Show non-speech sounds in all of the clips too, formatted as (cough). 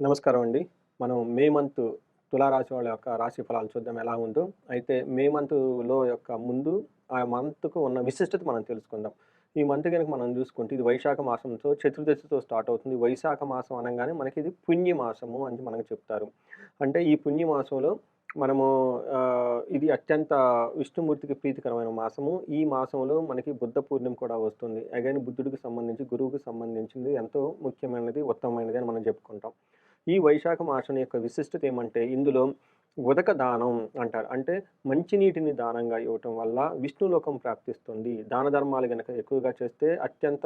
నమస్కారం అండి. మనం మే మంత్ తులారాశి వాళ్ళ యొక్క రాశి ఫలాలు చూద్దాం ఎలా ఉందో. అయితే మే మంత్లో యొక్క ముందు ఆ మంత్కు ఉన్న విశిష్టత మనం తెలుసుకుందాం. ఈ మంత్ కనుక మనం చూసుకుంటే ఇది వైశాఖ మాసంతో చతుర్దశితో స్టార్ట్ అవుతుంది. వైశాఖ మాసం అనగానే మనకి ఇది పుణ్యమాసము అని మనకు చెప్తారు. అంటే ఈ పుణ్యమాసంలో మనము ఇది అత్యంత విష్ణుమూర్తికి ప్రీతికరమైన మాసము. ఈ మాసంలో మనకి బుద్ధ పూర్ణిమ కూడా వస్తుంది. అగైన్ బుద్ధుడికి సంబంధించి గురువుకి సంబంధించింది ఎంతో ముఖ్యమైనది ఉత్తమమైనది అని మనం చెప్పుకుంటాం. ఈ వైశాఖ మాసం యొక్క విశిష్టత ఏమంటే ఇందులో ఉదక దానం అంటారు. అంటే మంచినీటిని దానంగా ఇవ్వటం వల్ల విష్ణులోకం ప్రాప్తిస్తుంది. దాన ధర్మాలు కనుక ఎక్కువగా చేస్తే అత్యంత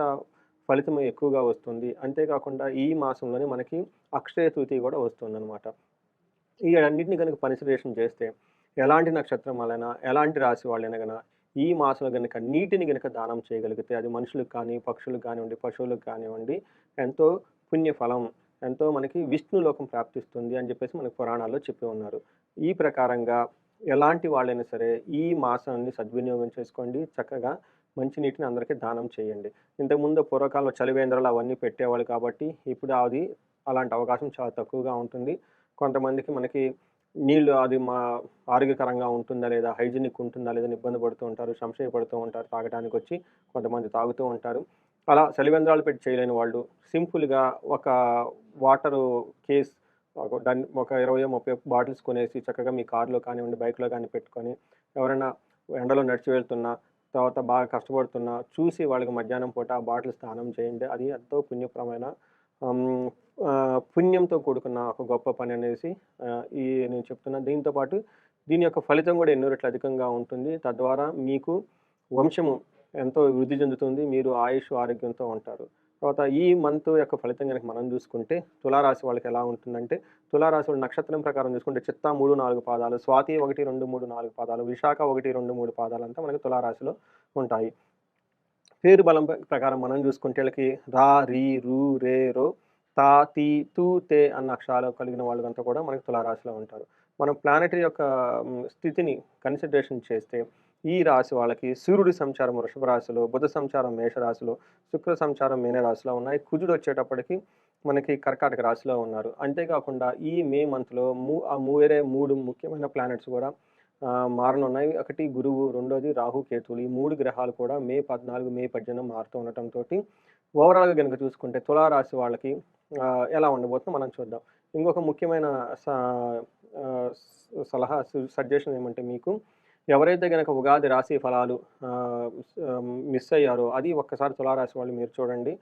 ఫలితం ఎక్కువగా వస్తుంది. అంతేకాకుండా ఈ మాసంలోనే మనకి అక్షయ తృతీయ కూడా వస్తుంది అనమాట ఈ అన్నింటిని కనుక కన్సిడరేషన్ చేస్తే ఎలాంటి నక్షత్రం వాళ్ళైనా ఎలాంటి రాశి వాళ్ళైనా కనుక ఈ మాసంలో కనుక నీటిని కనుక దానం చేయగలిగితే అది మనుషులకు కానీ పక్షులకు కానివ్వండి పశువులకు కానివ్వండి ఎంతో పుణ్యఫలం ఎంతో మనకి విష్ణులోకం ప్రాప్తిస్తుంది అని చెప్పేసి మనకి పురాణాల్లో చెప్పి ఉన్నారు. ఈ ప్రకారంగా ఎలాంటి వాళ్ళైనా సరే ఈ మాసాన్ని సద్వినియోగం చేసుకోండి. చక్కగా మంచినీటిని అందరికీ దానం చేయండి. ఇంతకుముందు పూర్వకాలంలో చలివేంద్రాలు అవన్నీ పెట్టేవాళ్ళు కాబట్టి ఇప్పుడు అది అలాంటి అవకాశం చాలా తక్కువగా ఉంటుంది. కొంతమందికి మనకి నీళ్ళు అది మా ఆరోగ్యకరంగా ఉంటుందా లేదా హైజీనిక్ ఉంటుందా లేదా ఇబ్బంది పడుతూ ఉంటారు సంశయపడుతూ ఉంటారు తాగడానికి వచ్చి కొంతమంది తాగుతూ ఉంటారు. అలా చలివేంద్రాలు పెట్టి చేయలేని వాళ్ళు. సింపుల్గా ఒక వాటరు కేస్ ఒక డన్ ఒక ఇరవై ముప్పై బాటిల్స్ కొనేసి చక్కగా మీ కారులో కానివ్వండి బైక్లో కానీ పెట్టుకొని ఎవరైనా ఎండలో నడిచి వెళ్తున్నా తర్వాత బాగా కష్టపడుతున్నా చూసి వాళ్ళకి మధ్యాహ్నం పూట ఆ బాటిల్ స్నానం చేయండి. అది ఎంతో పుణ్యప్రమైన పుణ్యంతో కూడుకున్న ఒక గొప్ప పని అనేసి ఈ నేను చెప్తున్నా. దీంతోపాటు దీని యొక్క ఫలితం కూడా ఎన్నో రెట్లు అధికంగా ఉంటుంది. తద్వారా మీకు వంశము ఎంతో వృద్ధి చెందుతుంది మీరు ఆయుష్ ఆరోగ్యంతో ఉంటారు. తర్వాత ఈ మంత్ యొక్క ఫలితం కనుక మనం చూసుకుంటే తులారాశి వాళ్ళకి ఎలా ఉంటుందంటే తులారాశి వాళ్ళ నక్షత్రం ప్రకారం చూసుకుంటే చిత్తా మూడు నాలుగు పాదాలు స్వాతి ఒకటి రెండు మూడు నాలుగు పాదాలు విశాఖ ఒకటి రెండు మూడు పాదాలు అంతా మనకి తులారాశిలో ఉంటాయి. పేరు బలం ప్రకారం మనం చూసుకుంటే వీళ్ళకి రా రీ రు రే రో తా తీ తూ తే అన్న అక్షరాలు కలిగిన వాళ్ళంతా కూడా మనకి తులారాశిలో ఉంటారు. మనం ప్లానెటరీ యొక్క స్థితిని కన్సిడరేషన్ చేస్తే ఈ రాశి వాళ్ళకి సూర్యుడి సంచారం వృషభ రాశిలో బుధ సంచారం మేషరాశిలో శుక్ర సంచారం మీనరాశిలో ఉన్నాయి. కుజుడు వచ్చేటప్పటికి మనకి కర్కాటక రాశిలో ఉన్నారు. అంతేకాకుండా ఈ మే మంత్లో మూ ఆ మూవేరే మూడు ముఖ్యమైన ప్లానెట్స్ కూడా మారనున్నాయి. ఒకటి గురువు రెండోది రాహు కేతువులు. ఈ మూడు గ్రహాలు కూడా మే పద్నాలుగు మే పద్దెనిమిది మారుతూ ఉండటంతో ఓవరాల్గా కనుక చూసుకుంటే తులారాశి వాళ్ళకి ఎలా ఉండబోతుందో మనం చూద్దాం. ఇంకొక ముఖ్యమైన సలహా సజెషన్ ఏమంటే మీకు ఎవరైతే కనుక ఉగాది రాశి ఫలాలు మిస్ అయ్యారో అది ఒక్కసారి తులారాశి వాళ్ళు మీరు చూడండి.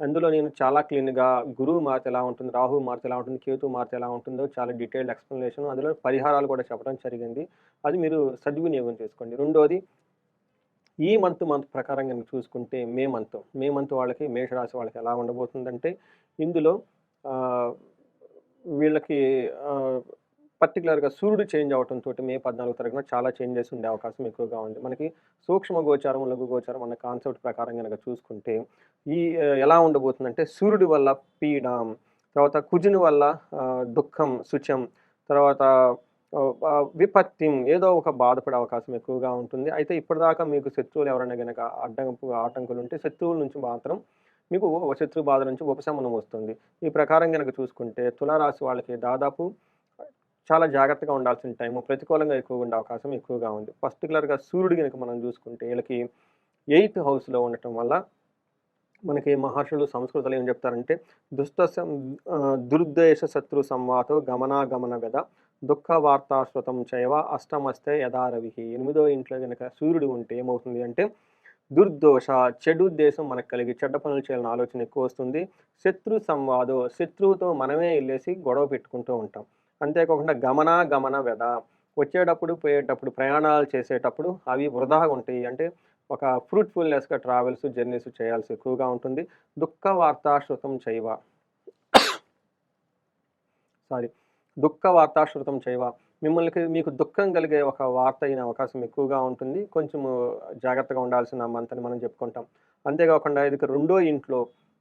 అందులో నేను చాలా క్లీన్గా గురువు మారితే ఎలా ఉంటుంది రాహు మారితే ఎలా ఉంటుంది కేతు మారితే ఎలా ఉంటుందో చాలా డీటెయిల్డ్ ఎక్స్ప్లెనేషన్. అందులో పరిహారాలు కూడా చెప్పడం జరిగింది. అది మీరు సద్వినియోగం చేసుకోండి. రెండోది ఈ మంత్ మంత్ ప్రకారం కనుక చూసుకుంటే మే మంత్ మే మంత్ వాళ్ళకి మేషరాశి వాళ్ళకి ఎలా ఉండబోతుందంటే ఇందులో వీళ్ళకి పర్టికులర్గా సూర్యుడు చేంజ్ అవడంతో మే పద్నాలుగు తరగన చాలా చేంజెస్ ఉండే అవకాశం ఎక్కువగా ఉంది. మనకి సూక్ష్మ గోచారం లఘు గోచారం అన్న కాన్సెప్ట్ ప్రకారం కనుక చూసుకుంటే ఈ ఎలా ఉండబోతుందంటే సూర్యుడి వల్ల పీడం తర్వాత కుజుని వల్ల దుఃఖం శుచం తర్వాత విపత్తి ఏదో ఒక బాధపడే అవకాశం ఎక్కువగా ఉంటుంది. అయితే ఇప్పటిదాకా మీకు శత్రువులు ఎవరైనా కనుక అడ్డంపు ఆటంకులు ఉంటే శత్రువుల నుంచి మాత్రం మీకు శత్రు బాధ నుంచి ఉపశమనం వస్తుంది. ఈ ప్రకారం కనుక చూసుకుంటే తులారాశి వాళ్ళకి దాదాపు చాలా జాగ్రత్తగా ఉండాల్సిన టైము ప్రతికూలంగా ఎక్కువగా ఉండే అవకాశం ఎక్కువగా ఉంది. పర్టికులర్గా సూర్యుడు కనుక మనం చూసుకుంటే వీళ్ళకి ఎయిత్ హౌస్లో ఉండటం వల్ల మనకి మహర్షులు సంస్కృతులు ఏం చెప్తారంటే దుష్ట సం- దుర్దేశ శత్రు సంవాతో గమనాగమన వెద దుఃఖ వార్తాశ్రుతం చైవ అష్టమస్తే యథారవి ఎనిమిదో ఇంట్లో కనుక సూర్యుడు ఉంటే ఏమవుతుంది అంటే దుర్దోష చెడు ఉద్దేశం మనకు కలిగి చెడ్డ పనులు చేయాలని ఆలోచన ఎక్కువ వస్తుంది. శత్రు సంవాదో శత్రువుతో మనమే వెళ్ళేసి గొడవ పెట్టుకుంటూ ఉంటాం. అంతేకాకుండా గమన గమన వెద వచ్చేటప్పుడు పోయేటప్పుడు ప్రయాణాలు చేసేటప్పుడు అవి వృధాగా ఉంటాయి. అంటే ఒక ఫ్రూట్ఫుల్నెస్గా ట్రావెల్స్ జర్నీస్ చేయాల్సి ఎక్కువగా ఉంటుంది. దుఃఖ వార్తాశ్రుతం చేయవ సారీ దుఃఖ వార్తాశ్రుతం చేయవ మిమ్మల్ని మీకు దుఃఖం కలిగే ఒక వార్త అయిన అవకాశం ఎక్కువగా ఉంటుంది. కొంచెం జాగ్రత్తగా ఉండాల్సిన మంతని అని మనం చెప్పుకుంటాం. అంతేకాకుండా ఇది రెండో ఇంట్లో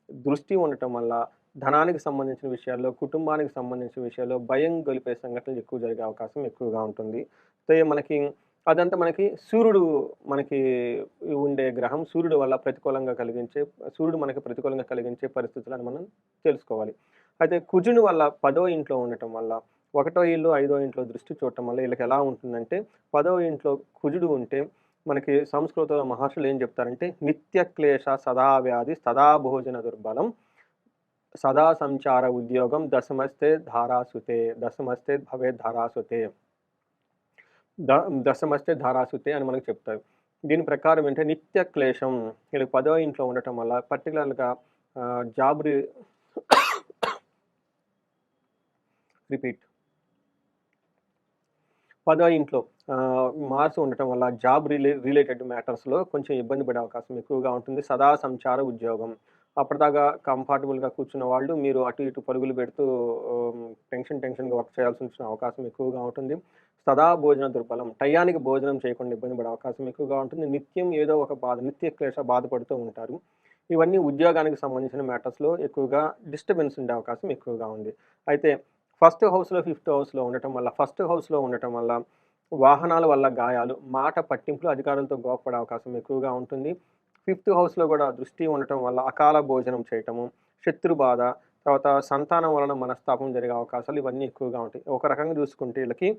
దృష్టి ఉండటం వల్ల ధనానికి సంబంధించిన విషయాల్లో కుటుంబానికి సంబంధించిన విషయాల్లో భయం గొలిపే సంఘటనలు ఎక్కువ జరిగే అవకాశం ఎక్కువగా ఉంటుంది. అయితే మనకి అదంతా మనకి సూర్యుడు మనకి ఉండే గ్రహం సూర్యుడు వల్ల ప్రతికూలంగా కలిగించే సూర్యుడు మనకి ప్రతికూలంగా కలిగించే పరిస్థితులను మనం తెలుసుకోవాలి. అయితే కుజుని వల్ల పదో ఇంట్లో ఉండటం వల్ల ఒకటో ఇల్లు ఐదో ఇంట్లో దృష్టి చూడటం వల్ల వీళ్ళకి ఎలా ఉంటుందంటే పదో ఇంట్లో కుజుడు ఉంటే మనకి సంస్కృతంలో మహర్షులు ఏం చెప్తారంటే నిత్య క్లేశ సదా వ్యాధి సదా భోజన దుర్బలం. సదా సంచార ఉద్యోగం దశమస్తే ధారాసుతే దశమస్తే భవే ధారాసుతే. ద దశమస్తే ధారాసుతే అని మనకు చెప్తారు. దీని ప్రకారం ఏంటంటే నిత్య క్లేశం వీళ్ళకి పదో ఇంట్లో ఉండటం వల్ల పర్టికులర్గా జాబ్ రిపీట్. పదో ఇంట్లో మార్స్ ఉండటం వల్ల జాబ్ రిలే రిలేటెడ్ మ్యాటర్స్లో కొంచెం ఇబ్బంది పడే అవకాశం ఎక్కువగా ఉంటుంది. సదా సంచార ఉద్యోగం. అప్పటిదాకా కంఫర్టబుల్గా కూర్చున్న వాళ్ళు మీరు అటు ఇటు పరుగులు పెడుతూ టెన్షన్ టెన్షన్గా వర్క్ చేయాల్సి వచ్చిన అవకాశం ఎక్కువగా ఉంటుంది. సదా భోజన దుర్బలం. టయానికి భోజనం చేయకుండా ఇబ్బంది పడే అవకాశం ఎక్కువగా ఉంటుంది. నిత్యం ఏదో ఒక బాధ నిత్య క్లేశ బాధపడుతూ ఉంటారు. ఇవన్నీ ఉద్యోగానికి సంబంధించిన మ్యాటర్స్లో ఎక్కువగా డిస్టర్బెన్స్ ఉండే అవకాశం ఎక్కువగా ఉంది. అయితే ఫస్ట్ హౌస్లో ఫిఫ్త్ హౌస్లో ఉండటం వల్ల ఫస్ట్ హౌస్లో ఉండటం వల్ల వాహనాల వల్ల గాయాలు మాట పట్టింపులు అధికారులతో గోపడే అవకాశం ఎక్కువగా ఉంటుంది. ఫిఫ్త్ హౌస్లో కూడా దృష్టి ఉండటం వల్ల అకాల భోజనం చేయటము శత్రు బాధ తర్వాత సంతానం వలన మనస్తాపం జరిగే అవకాశాలు ఇవన్నీ ఎక్కువగా ఉంటాయి. ఒక రకంగా చూసుకుంటే వీళ్ళకి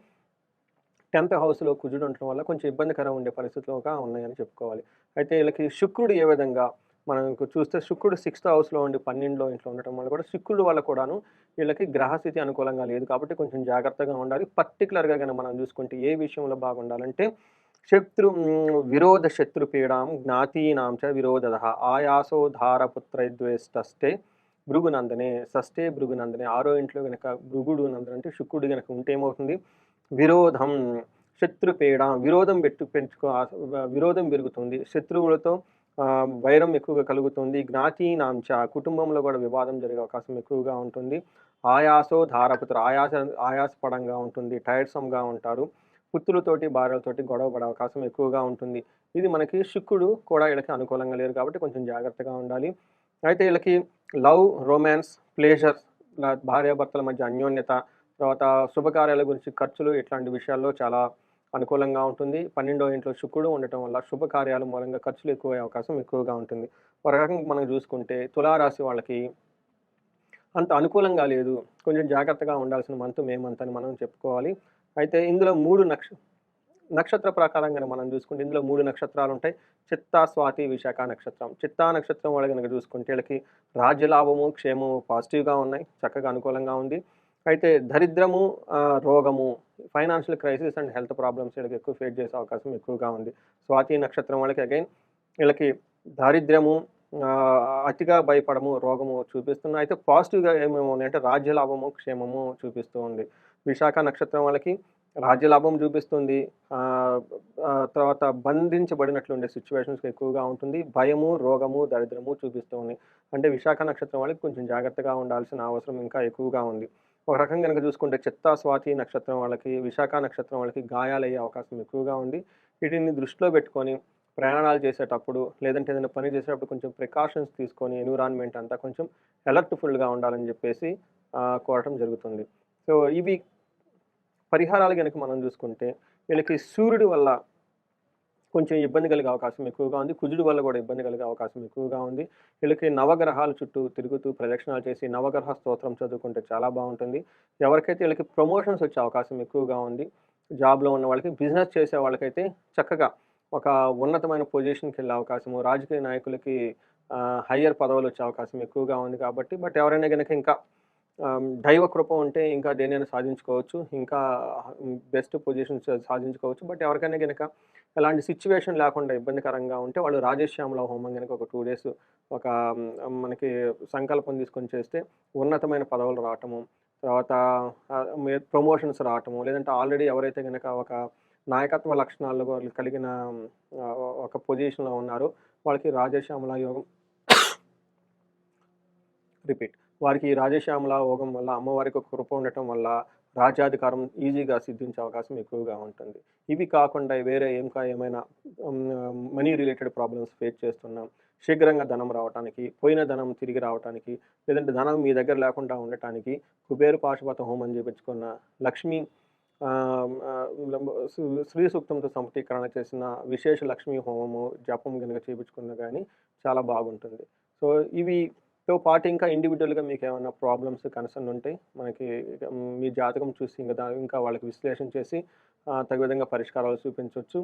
టెన్త్ హౌస్లో కుజుడు ఉండటం వల్ల కొంచెం ఇబ్బందికరం ఉండే పరిస్థితులుగా ఉన్నాయని చెప్పుకోవాలి. అయితే వీళ్ళకి శుక్రుడు ఏ విధంగా మనం చూస్తే శుక్రుడు సిక్స్త్ హౌస్లో ఉండి పన్నెండులో ఇంట్లో ఉండటం వల్ల కూడా శుక్రుడు వల్ల కూడాను వీళ్ళకి గ్రహస్థితి అనుకూలంగా లేదు కాబట్టి కొంచెం జాగ్రత్తగా ఉండాలి. పర్టికులర్గా కానీ మనం చూసుకుంటే ఏ విషయంలో బాగుండాలంటే శత్రు విరోధ శత్రు పీడాం జ్ఞాతీనాం చ విరోధ ఆయాసో ధారపుత్రద్వేష్టస్తే భృగునందనే షష్ఠే భృగునందనే. ఆరో ఇంట్లో కనుక భృగుడు నందన అంటే శుక్రుడు కనుక ఉంటే ఏమవుతుంది? విరోధం శత్రుపీడ విరోధం పెట్టు పెంచుకో విరోధం పెరుగుతుంది. శత్రువులతో వైరం ఎక్కువగా కలుగుతుంది. జ్ఞాతీనాంచ కుటుంబంలో కూడా వివాదం జరిగే అవకాశం ఎక్కువగా ఉంటుంది. ఆయాసో ధారపుత్ర ఆయాస ఆయాసపడంగా ఉంటుంది. టైర్సమ్గా ఉంటారు. పుత్రులతోటి భార్యలతోటి గొడవ పడే అవకాశం ఎక్కువగా ఉంటుంది. ఇది మనకి శుక్రుడు కూడా వీళ్ళకి అనుకూలంగా లేరు కాబట్టి కొంచెం జాగ్రత్తగా ఉండాలి. అయితే వీళ్ళకి లవ్ రొమాన్స్ ప్లేజర్ భార్యాభర్తల మధ్య అన్యోన్యత తర్వాత శుభకార్యాల గురించి ఖర్చులు ఇట్లాంటి విషయాల్లో చాలా అనుకూలంగా ఉంటుంది. పన్నెండో ఇంట్లో శుక్రుడు ఉండటం వల్ల శుభకార్యాల మూలంగా ఖర్చులు ఎక్కువ అయ్యే అవకాశం ఎక్కువగా ఉంటుంది. ఒక రకంగా మనం చూసుకుంటే తులారాశి వాళ్ళకి అంత అనుకూలంగా లేదు. కొంచెం జాగ్రత్తగా ఉండాల్సిన మంత్ మే మంత్ అని మనం చెప్పుకోవాలి. అయితే ఇందులో మూడు నక్ష నక్షత్ర ప్రకారంగా మనం చూసుకుంటే ఇందులో మూడు నక్షత్రాలు ఉంటాయి. చిత్తా స్వాతి విశాఖ నక్షత్రం. చిత్తా నక్షత్రం వాళ్ళు కనుక చూసుకుంటే వీళ్ళకి రాజ్యలాభము క్షేమము పాజిటివ్గా ఉన్నాయి చక్కగా అనుకూలంగా ఉంది. అయితే దరిద్రము రోగము financial crisis and health problems వీళ్ళకి ఎక్కువ ఫేస్ చేసే అవకాశం ఎక్కువగా ఉంది. స్వాతి నక్షత్రం వాళ్ళకి అగైన్ వీళ్ళకి దారిద్ర్యము అతిగా భయపడము రోగము చూపిస్తున్నాయి. అయితే పాజిటివ్గా ఏమేమి ఉన్నాయంటే రాజ్యలాభము క్షేమము చూపిస్తూ ఉంది. విశాఖ నక్షత్రం వాళ్ళకి రాజ్యలాభం చూపిస్తుంది. తర్వాత బంధించబడినట్లు ఉండే సిచ్యువేషన్స్ ఎక్కువగా ఉంటుంది. భయము రోగము దరిద్రము చూపిస్తుంది అంటే విశాఖ నక్షత్రం వాళ్ళకి కొంచెం జాగ్రత్తగా ఉండాల్సిన అవసరం ఇంకా ఎక్కువగా ఉంది. ఒక రకంగా కనుక చూసుకుంటే చిత్తా స్వాతి నక్షత్రం వాళ్ళకి విశాఖ నక్షత్రం వాళ్ళకి గాయాలయ్యే అవకాశం ఎక్కువగా ఉంది. వీటిని దృష్టిలో పెట్టుకొని ప్రయాణాలు చేసేటప్పుడు లేదంటే ఏదైనా పని చేసేటప్పుడు కొంచెం ప్రికాషన్స్ తీసుకొని ఎన్విరాన్మెంట్ అంతా కొంచెం అలర్ట్ఫుల్గా ఉండాలని చెప్పేసి కోరటం జరుగుతుంది. సో ఇవి పరిహారాలు కనుక మనం చూసుకుంటే వీళ్ళకి సూర్యుడి వల్ల కొంచెం ఇబ్బంది కలిగే అవకాశం ఎక్కువగా ఉంది. కుజుడి వల్ల కూడా ఇబ్బంది కలిగే అవకాశం ఎక్కువగా ఉంది. వీళ్ళకి నవగ్రహాల చుట్టూ తిరుగుతూ ప్రదక్షిణాలు చేసి నవగ్రహ స్తోత్రం చదువుకుంటే చాలా బాగుంటుంది. ఎవరికైతే వీళ్ళకి ప్రమోషన్స్ వచ్చే అవకాశం ఎక్కువగా ఉంది జాబ్లో ఉన్న వాళ్ళకి బిజినెస్ చేసే వాళ్ళకైతే చక్కగా ఒక ఉన్నతమైన పొజిషన్కి వెళ్ళే అవకాశము రాజకీయ నాయకులకి హయ్యర్ పదవులు వచ్చే అవకాశం ఎక్కువగా ఉంది కాబట్టి బట్ ఎవరైనా కనుక ఇంకా దైవ కృప ఉంటే ఇంకా దేనైనా సాధించుకోవచ్చు ఇంకా బెస్ట్ పొజిషన్స్ సాధించుకోవచ్చు. బట్ ఎవరికైనా కనుక ఎలాంటి సిచ్యువేషన్ లేకుండా ఇబ్బందికరంగా ఉంటే వాళ్ళు రాజశ్యామల హోమం కనుక ఒక టూ డేస్ ఒక మనకి సంకల్పం తీసుకొని చేస్తే ఉన్నతమైన పదవులు రావటము తర్వాత ప్రమోషన్స్ రావటము లేదంటే ఆల్రెడీ ఎవరైతే కనుక ఒక నాయకత్వ లక్షణాలు కలిగిన ఒక పొజిషన్లో ఉన్నారో వాళ్ళకి రాజశ్యామల యోగం (coughs) రిపీట్ వారికి రాజశ్యామల యోగం వల్ల అమ్మవారికి కృప ఉండటం వల్ల రాజ్యాధికారం ఈజీగా సిద్ధించే అవకాశం ఎక్కువగా ఉంటుంది. ఇవి కాకుండా వేరే ఏంకా ఏమైనా మనీ రిలేటెడ్ ప్రాబ్లమ్స్ ఫేస్ చేస్తున్నాం శీఘ్రంగా ధనం రావడానికి పోయిన ధనం తిరిగి రావడానికి లేదంటే ధనం మీ దగ్గర లేకుండా ఉండటానికి కుబేరు పాశుపత హోమం చేపించుకున్న లక్ష్మీ శ్రీ- సూక్తంతో సంపతీకరణ చేసిన విశేష లక్ష్మీ హోమము జపం కనుక చేపించుకున్నా కానీ చాలా బాగుంటుంది. సో ఇవి తో పాటు ఇంకా ఇండివిజువల్‌గా ఏమైనా ప్రాబ్లమ్స్, కన్సర్న్ ఉంటే మనకి మీ జాతకం చూసి ఇంకా ఇంకా వాళ్ళకి విశ్లేషణ చేసి తగు విధంగా పరిష్కారాలు చూపించవచ్చు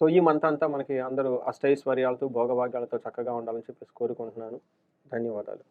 సో, ఈ మంత్ అంతా మనకి అందరూ అష్టైశ్వర్యాలతో, భోగభాగ్యాలతో చక్కగా ఉండాలని చెప్పేసి కోరుకుంటున్నాను. ధన్యవాదాలు.